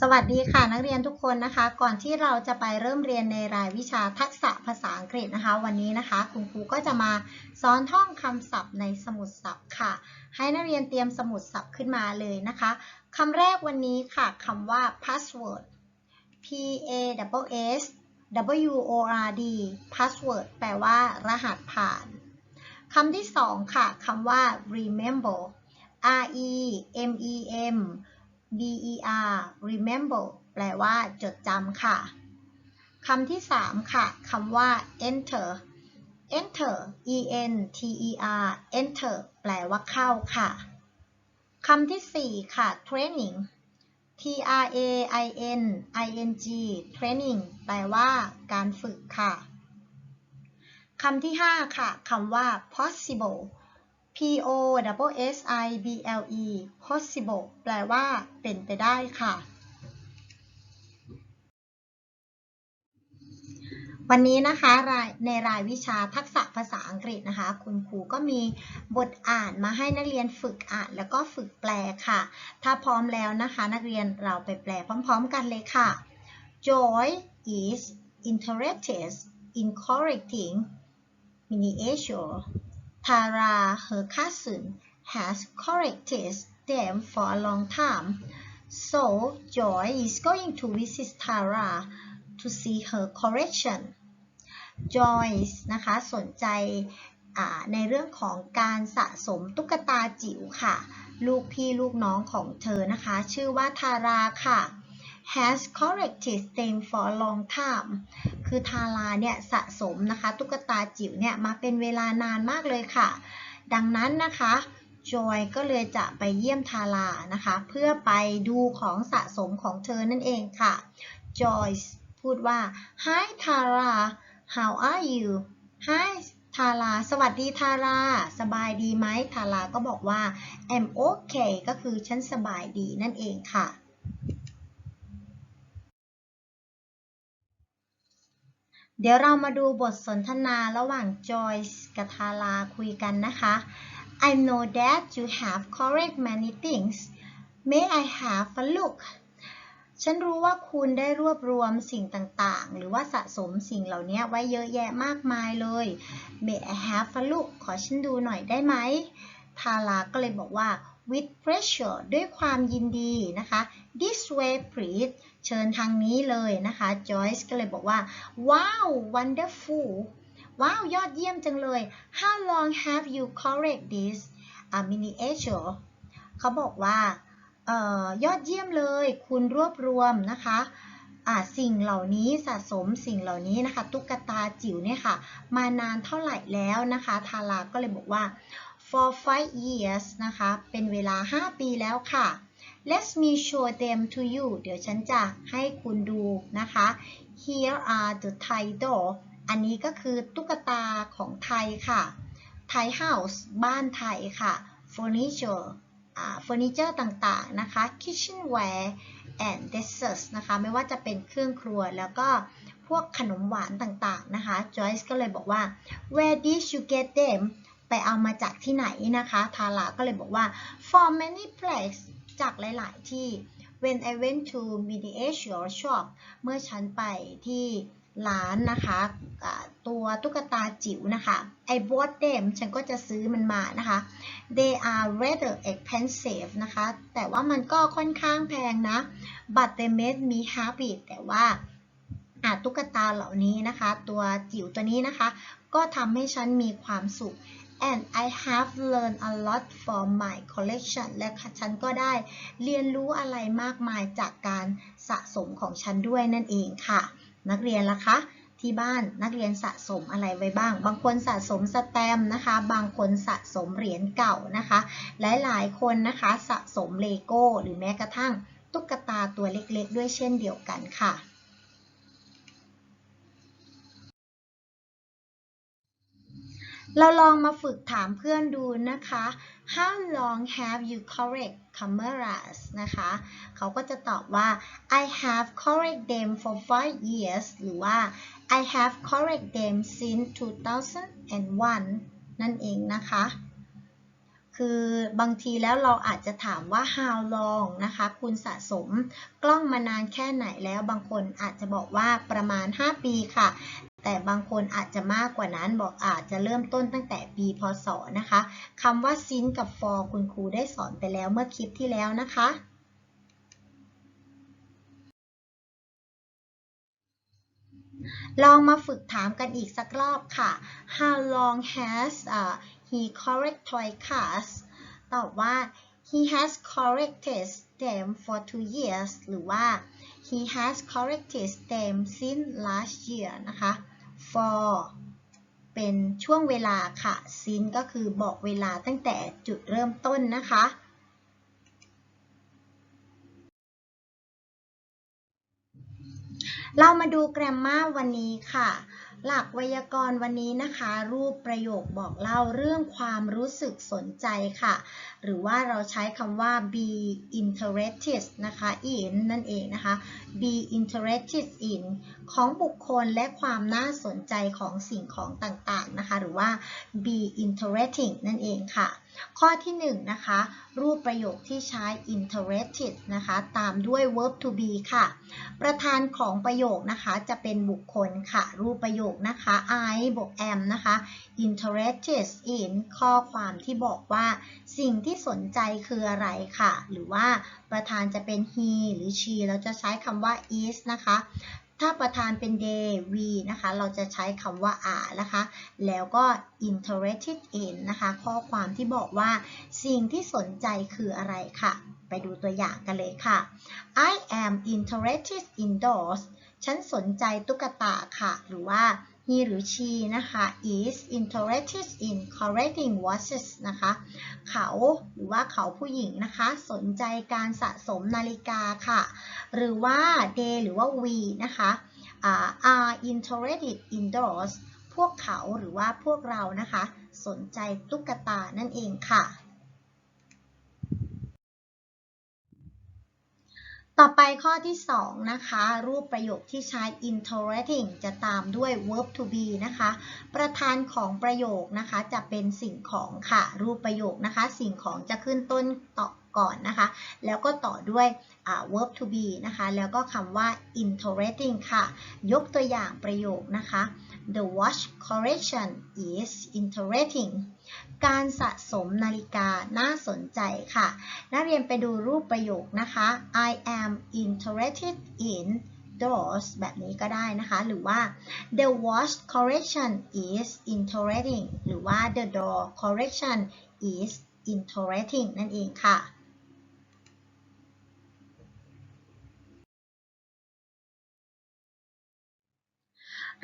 สวัสดีค่ะนักเรียนทุกคนนะคะ ก่อนที่เราจะไปเริ่มเรียนในรายวิชาทักษะภาษาอังกฤษนะคะ วันนี้นะคะ คุณครูก็จะมาสอนท่องคำศัพท์ในสมุดศัพท์ค่ะ ให้นักเรียนเตรียมสมุดศัพท์ขึ้นมาเลยนะคะคำแรกวันนี้ค่ะคำว่า password p a w s w o r d password แปลว่ารหัสผ่านคำที่สองค่ะคำว่า remember r e m e m der remember แปลว่าจดจำค่ะคำที่ 3 ค่ะคำว่า enter enter e n t e r enter แปลว่าเข้าค่ะคำที่ 4 ค่ะ training t r a i n i n g training แปลว่าการฝึกค่ะคำที่ 5 ค่ะคำว่า possible P O S I B L E possible แปลว่าเป็นไปได้ค่ะ วันนี้นะคะในรายวิชาทักษะภาษาอังกฤษนะคะ คุณครูก็มีบทอ่านมาให้นักเรียนฝึกอ่านแล้วก็ฝึกแปลค่ะ ถ้าพร้อมแล้วนะคะ นักเรียนเราไปแปลพร้อม ๆ กันเลยค่ะ Joy is interested in correcting miniature Tara, her cousin, has corrected them for a long time. So Joy is going to visit Tara to see her correction. Joyce นะคะสนใจในเรื่องของการสะสมตุ๊กตาจิ๋วค่ะ ลูกพี่ลูกน้องของเธอนะคะ ชื่อว่าทาราค่ะ has collected them for a long time คือทาราเนี่ยสะสมนะคะตุ๊กตาจิ๋วเนี่ยมาเป็นเวลานานมากเลยค่ะ ดังนั้นนะคะจอยก็เลยจะไปเยี่ยมทารานะคะ เพื่อไปดูของสะสมของเธอนั่นเองค่ะจอยพูดว่า Hi Tara how are you Hi ทาราสวัสดีทาราสบายดีไหมทาราก็บอกว่า I'm okay ก็คือฉันสบายดีนั่นเองค่ะ เดี๋ยวเรามาดูบทสนทนาระหว่างจอยส์กับทาราคุยกันนะคะ I know that you have correct many things May I have a look ฉันรู้ว่าคุณได้รวบรวมสิ่งต่างๆ หรือว่าสะสมสิ่งเหล่านี้ไว้เยอะแยะมากมายเลย May I have a look ขอฉันดูหน่อยได้ไหม ทาราก็เลยบอกว่า with pleasure ด้วยความยินดีนะคะ this way please เชิญทางนี้เลยนะคะ Joyce ก็เลยบอกว่า wow wonderful ว้าว ยอดเยี่ยมจังเลย how long have you correct this a miniature เขาบอกว่าออยอดเยี่ยมเลย คุณรวบรวมนะคะสิ่งเหล่านี้สะสมสิ่งเหล่านี้นะคะ ตุ๊กตาจิ๋วเนี่ยค่ะ มานานเท่าไหร่แล้วนะคะ ทาราก็เลยบอกว่า for five years นะคะ เป็นเวลา 5 ปีแล้วค่ะ let me show them to you เดี๋ยวฉันจะให้คุณดูนะคะ here are the Thai doll อันนี้ก็คือตุ๊กตาของไทยค่ะ Thai house บ้านไทยค่ะ furniture เฟอร์นิเจอร์ต่างๆนะคะ kitchenware and desserts นะคะ ไม่ว่าจะเป็นเครื่องครัวแล้วก็พวกขนมหวานต่างๆนะคะ Joyce ก็เลยบอกว่า where did you get them ไปเอามาจากที่ไหนนะคะทาราก็เลยบอกว่า for many places จากหลาย ๆ ที่ when I went to miniature shop เมื่อฉันไปที่ร้านนะคะตัวตุ๊กตาจิ๋วนะคะ I bought them ฉันก็จะซื้อมันมานะคะ they are rather expensive นะคะ แต่ว่ามันก็ค่อนข้างแพงนะ but they made me happy แต่ว่าตุ๊กตาเหล่านี้นะคะ ตัวจิ๋วตัวนี้นะคะ ก็ทำให้ฉันมีความสุข and I have learned a lot from my collection และฉันก็ได้เรียนรู้อะไรมากมายจากการสะสมของฉันด้วยนั่นเองค่ะ นักเรียนล่ะคะ ที่บ้านนักเรียนสะสมอะไรไว้บ้าง บางคนสะสมสแตมนะคะ บางคนสะสมเหรียญเก่านะคะ หลายๆ คนนะคะสะสมเลโก้หรือแม้กระทั่งตุ๊กตาตัวเล็กๆ ด้วยเช่นเดียวกันค่ะ เราลองมาฝึกถามเพื่อนดูนะคะ How long have you correct cameras นะคะ เขาก็จะตอบว่า I have correct them for five years หรือว่า I have correct them since 2001 นั่นเองนะคะ คือบางทีแล้วเราอาจจะถามว่า how long นะคะ คุณสะสมกล้องมานานแค่ไหนแล้ว บางคนอาจจะบอกว่าประมาณ 5 ปีค่ะ แต่บางคนอาจจะมากกว่านั้นบอกอาจจะเริ่มต้นตั้งแต่ปีพศนะคะคำว่า since กับ for คุณครูได้สอนไปแล้วเมื่อคลิปที่แล้วนะคะลองมาฝึกถามกันอีกสักรอบค่ะ How long has uh, he correct toy cars ตอบว่า he has corrected them for two years หรือว่า he has corrected them since last year นะคะ for เป็นช่วงเวลาค่ะ since ก็คือบอกเวลาตั้งแต่จุดเริ่มต้นนะคะเรามาดูแกรมมาวันนี้ค่ะ หลักไวยากรณ์วันนี้นะคะ รูปประโยคบอกเล่าเรื่องความรู้สึกสนใจค่ะ หรือว่าเราใช้คำว่า be interested นะคะ in นั่นเองนะคะ be interested in ของบุคคลและความน่าสนใจของสิ่งของต่างๆนะคะ หรือว่า be interesting นั่นเองค่ะ ข้อที่1นนะคะรูปประโยคที่ใช้ interested นะคะตามด้วย verb to be ค่ะ ประธานของประโยคนะคะจะเป็นบุคคลค่ะ รูปประโยคนะคะ I บวก am นะคะ interested in ข้อความที่บอกว่าสิ่งที่สนใจคืออะไรค่ะ หรือว่าประธานจะเป็น he หรือ she เราจะใช้คำว่า is นะคะ ถ้าประธานเป็น day, we นะคะ เราจะใช้คำว่า are นะคะ แล้วก็ interested in นะคะ ข้อความที่บอกว่าสิ่งที่สนใจคืออะไรค่ะ ไปดูตัวอย่างกันเลยค่ะ I am interested in dolls ฉันสนใจตุ๊กตาค่ะ หรือว่า he หรือ she นะคะ is interested in collecting watches นะคะ เขาหรือว่าเขาผู้หญิงนะคะ สนใจการสะสมนาฬิกาค่ะ หรือว่า they หรือว่า we นะคะ are interested in dolls พวกเขาหรือว่าพวกเรานะคะ สนใจตุ๊กตานั่นเองค่ะ ต่อไปข้อที่ 2 นะคะ รูปประโยคที่ใช้ interesting จะตามด้วย verb to be นะคะ ประธานของประโยคนะคะจะเป็นสิ่งของค่ะ รูปประโยคนะคะ สิ่งของจะขึ้นต้นต่อ ก่อนนะคะ แล้วก็ต่อด้วย verb to be นะคะ แล้วก็คำว่า interesting ค่ะ ยกตัวอย่างประโยคนะคะ The watch collection is interesting การสะสมนาฬิกาน่าสนใจค่ะ นักเรียนไปดูรูปประโยคนะคะ I am interested in doors แบบนี้ก็ได้นะคะ หรือว่า the watch collection is interesting หรือว่า the door collection is interesting นั่นเองค่ะ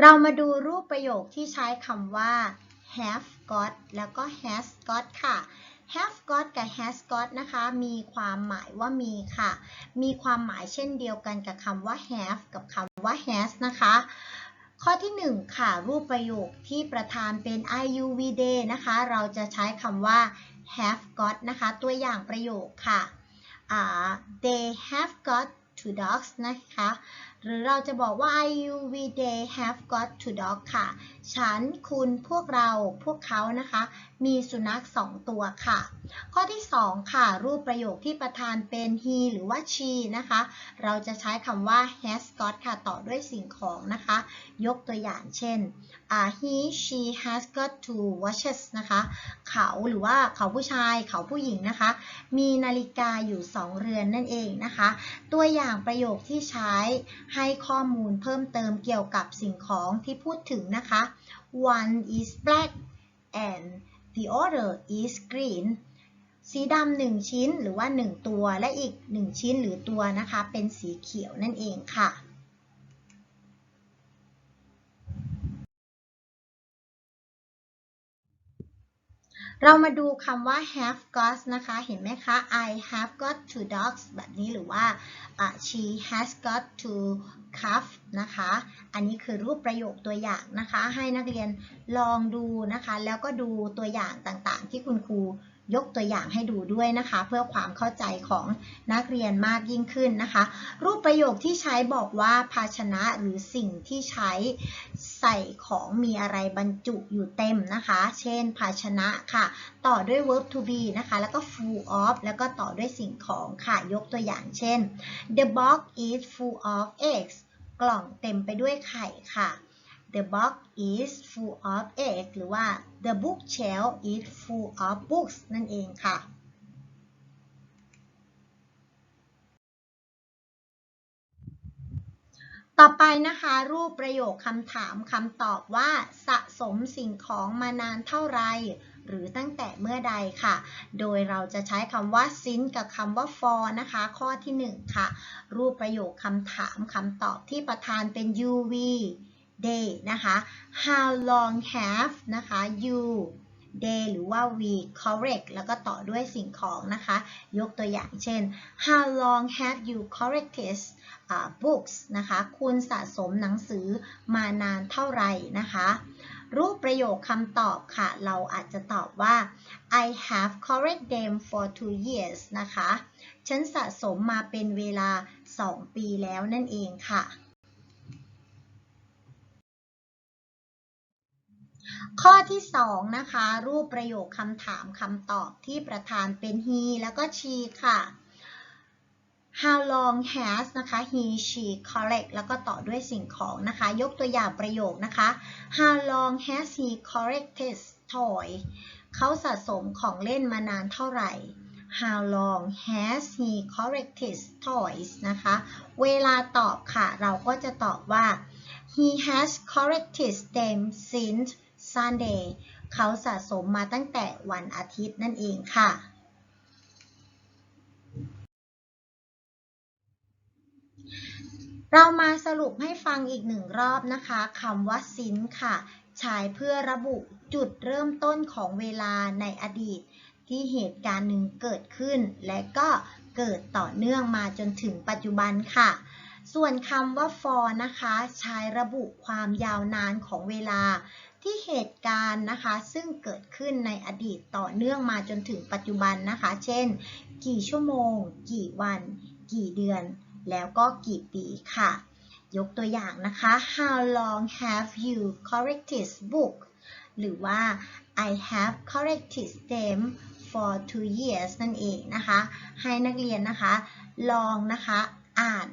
เรามาดูรูปประโยคที่ใช้คำว่า have got แล้วก็ has got ค่ะ have got กับ has got นะคะ มีความหมายว่ามีค่ะ มีความหมายเช่นเดียวกันกับคำว่า have กับคำว่า has นะคะ ข้อที่ 1 ค่ะ รูปประโยคที่ประธานเป็น iuv day นะคะ เราจะใช้คำว่า have got นะคะ ตัวอย่างประโยคค่ะ they have got two dogs นะคะ หรือเราจะบอกว่า I you we they have got two dog ค่ะ ฉัน คุณ พวกเรา พวกเขานะคะ มีสุนัข 2 ตัวค่ะ ข้อที่ 2 ค่ะ รูปประโยคที่ประธานเป็น he หรือว่า she นะคะ เราจะใช้คำว่า has got ค่ะ ต่อด้วยสิ่งของนะคะ ยกตัวอย่างเช่น uh, he she has got two watches นะคะ เขาหรือว่าเขาผู้ชาย เขาผู้หญิงนะคะ มีนาฬิกาอยู่ 2 เรือนนั่นเองนะคะ ตัวอย่างประโยคที่ใช้ให้ข้อมูลเพิ่มเติมเกี่ยวกับสิ่งของที่พูดถึงนะคะ one is black and the other is green สีดำหนึ่งชิ้นหรือว่า 1 ตัวและอีก 1 ชิ้นหรือตัวนะคะ เป็นสีเขียวนั่นเองค่ะ เรามาดูคำว่า have got นะคะ เห็นไหมคะ I have got two dogs แบบนี้หรือว่า she has got two calf นะคะ อันนี้คือรูปประโยคตัวอย่างนะคะ ให้นักเรียนลองดูนะคะ แล้วก็ดูตัวอย่างต่างๆ ที่คุณครู ยกตัวอย่างให้ดูด้วยนะคะ เพื่อความเข้าใจของนักเรียนมากยิ่งขึ้นนะคะ รูปประโยคที่ใช้บอกว่าภาชนะหรือสิ่งที่ใช้ใส่ของมีอะไรบรรจุอยู่เต็มนะคะ เช่น ภาชนะค่ะ ต่อด้วย verb to be นะคะ แล้วก็ full of แล้วก็ต่อด้วยสิ่งของค่ะ ยกตัวอย่างเช่น the box is full of eggs กล่องเต็มไปด้วยไข่ค่ะ The box is full of eggs หรือว่า the bookshelf is full of books นั่นเองค่ะ ต่อไปนะคะ รูปประโยคคำถามคำตอบว่าสะสมสิ่งของมานานเท่าไรหรือตั้งแต่เมื่อใดค่ะ โดยเราจะใช้คำว่า since กับคำว่า for นะคะ ข้อที่ 1 ค่ะ รูปประโยคคำถามคำตอบที่ประธานเป็น UV day นะคะ how long have นะคะ you day หรือว่า we correct แล้วก็ต่อด้วยสิ่งของนะคะ ยกตัวอย่างเช่น how long have you collected uh, books นะคะ คุณสะสมหนังสือมานานเท่าไหร่นะคะ รูปประโยคคำตอบค่ะ เราอาจจะตอบว่า I have collected them for two years นะคะ ฉันสะสมมาเป็นเวลา 2 ปีแล้วนั่นเองค่ะ ข้อที่2นะคะรูปประโยคคำถามคำตอบที่ประธานเป็น he แล้วก็ she ค่ะ how long has นะคะ he she collect แล้วก็ต่อด้วยสิ่งของนะคะ ยกตัวอย่างประโยคนะคะ how long has he collected toy เขาสะสมของเล่นมานานเท่าไหร่ how long has he collected toys นะคะ เวลาตอบค่ะ เราก็จะตอบว่า he has collected them since Sunday เขาสะสมมาตั้งแต่วันอาทิตย์นั่นเองค่ะ เรามาสรุปให้ฟังอีกหนึ่งรอบนะคะคำว่า since ค่ะ ใช้เพื่อระบุจุดเริ่มต้นของเวลาในอดีต ที่เหตุการณ์หนึ่งเกิดขึ้น และก็เกิดต่อเนื่องมาจนถึงปัจจุบันค่ะส่วนคำว่า for นะคะ ใช้ระบุความยาวนานของเวลา ที่เหตุการณ์นะคะ ซึ่งเกิดขึ้นในอดีตต่อเนื่องมาจนถึงปัจจุบันนะคะ เช่น กี่ชั่วโมง กี่วัน กี่เดือน แล้วก็กี่ปีค่ะ ยกตัวอย่างนะคะ How long have you corrected book หรือว่า I have corrected them for two years นั่นเองนะคะ ให้นักเรียนนะคะ ลองนะคะ อ่าน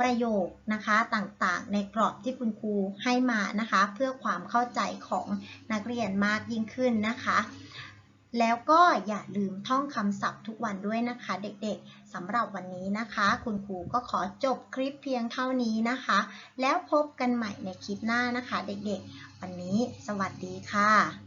ประโยคนะคะต่างๆ ในกรอบที่คุณครูให้มานะคะ เพื่อความเข้าใจของนักเรียนมากยิ่งขึ้นนะคะ แล้วก็อย่าลืมท่องคำศัพท์ทุกวันด้วยนะคะ เด็กๆสำหรับวันนี้นะคะ คุณครูก็ขอจบคลิปเพียงเท่านี้นะคะ แล้วพบกันใหม่ในคลิปหน้านะคะ เด็กๆ วันนี้สวัสดีค่ะ